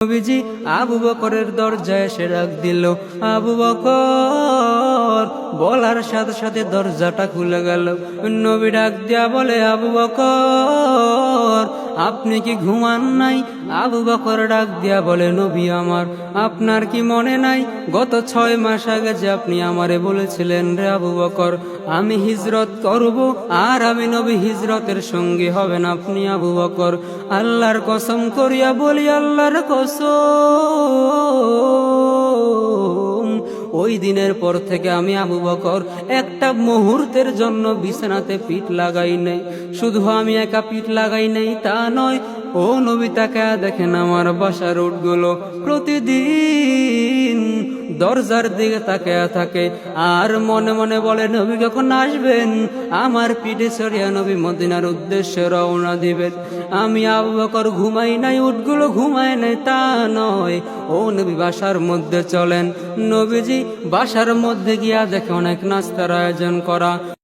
নবীজি আবু বকরের দরজায় সে ডাক দিল, আবু বকর! বলার সাথে সাথে দরজাটা খুলে গেল। নবী ডাক দিয়া বলে, আবু বকর! আপনি কি ঘুমান নাই? আবু বকর ডাক দিয়া বলে, নবী আমার, আপনার কি মনে নাই? গত ছয় মাস আগে যে আপনি আমারে বলেছিলেন রে আবু বকর, আমি হিজরত করব আর আমি নবী হিজরতের সঙ্গী হবেন আপনি আবু বকর। আল্লাহর কসম করিয়া বলি, আল্লাহর কসম। ওই দিনের পর থেকে আমি আবু বকর একটা মুহূর্তের জন্য বিছানাতে পিঠ লাগাই নাই। শুধু আমি একা পিঠ লাগাই নাই, তা নয়, ও নবী তাকে দেখেন আমার বাসার উঠগুলো প্রতিদিন দরজার দিকে তাকায়া থাকে। আর মনে মনে বলে, নবী কখন আসবেন, আমার পিঠে সরিয়া নবী মদিনার উদ্দেশ্যে রওনা দিবেন। আমি আবু বকর ঘুমাই নাই উঠগুলো ঘুমাই নাই, তা নয়। ও নবী, বাসার মধ্যে চলেন। নবীজি, বাসার মধ্যে গিয়া দেখে অনেক নাস্তার আয়োজন করা।